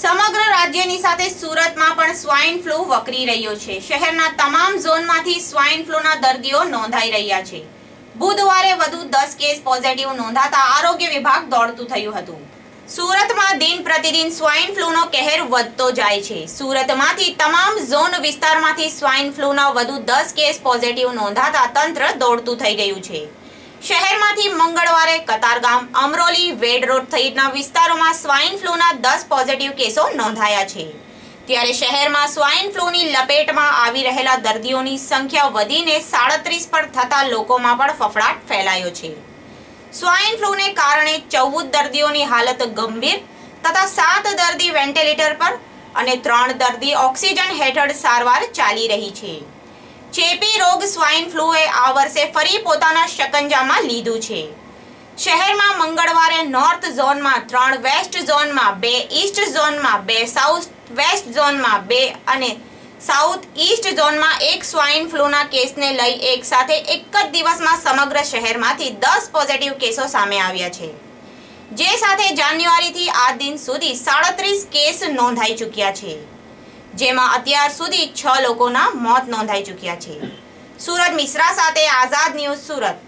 સમગ્ર રાજ્યની સાથે સુરતમાં પણ સ્વાઇન ફ્લૂ વકરી રહ્યો છે. શહેરના તમામ ઝોનમાંથી સ્વાઇન ફ્લૂના દર્દીઓ નોંધાઈ રહ્યા છે. બુધવારે વધુ દસ કેસ પોઝિટિવ નોંધાતા આરોગ્ય વિભાગ દોડતું થયું હતું. સુરતમાં દિન પ્રતિદિન સ્વાઇન ફ્લૂનો કહેર વધતો જાય છે. સુરતમાંથી તમામ ઝોન વિસ્તારમાંથી સ્વાઇન ફ્લૂના વધુ દસ કેસ પોઝિટિવ નોંધાતા તંત્ર દોડતું થઈ ગયું છે. શહેરમાંથી મંગળવારે કતારગામ અમરોલી વેડ રોડ સહિતના વિસ્તારોમાં સ્વાઇન ફ્લૂના દસ પોઝિટિવ કેસો નોંધાયા છે. ત્યારે શહેરમાં સ્વાઇન ફ્લૂની લપેટમાં આવી રહેલા દર્દીઓની સંખ્યા વધીને સાડત્રીસ પર થતા લોકોમાં પણ ફફડાટ ફેલાયો છે. સ્વાઇન ફ્લૂને કારણે ચૌદ દર્દીઓની હાલત ગંભીર તથા સાત દર્દી વેન્ટિલેટર પર અને ત્રણ દર્દી ઓક્સિજન હેઠળ સારવાર ચાલી રહી છે. ચેપી રોગ સ્વાઇન ફ્લૂએ આ વર્ષે ફરી પોતાના શકંજામાં લીધું છે. શહેરમાં મંગળવારે નોર્થ ઝોનમાં ત્રણ, વેસ્ટ ઝોનમાં બે, ઈસ્ટ ઝોનમાં બે, સાઉથ, વેસ્ટ ઝોનમાં બે અને સાઉથ ઈસ્ટ ઝોનમાં એક સ્વાઇન ફ્લૂના કેસને લઈ એક સાથે એક જ દિવસમાં સમગ્ર શહેરમાંથી દસ પોઝિટિવ કેસો સામે આવ્યા છે. જે સાથે જાન્યુઆરીથી આ દિન સુધી સાડત્રીસ કેસ નોંધાઈ ચૂક્યા છે. જેમાં અત્યાર સુધી છ લોકોના મોત નોંધાઈ ચૂક્યા છે. સુરત મિશ્રા સાથે આઝાદ ન્યૂઝ સુરત.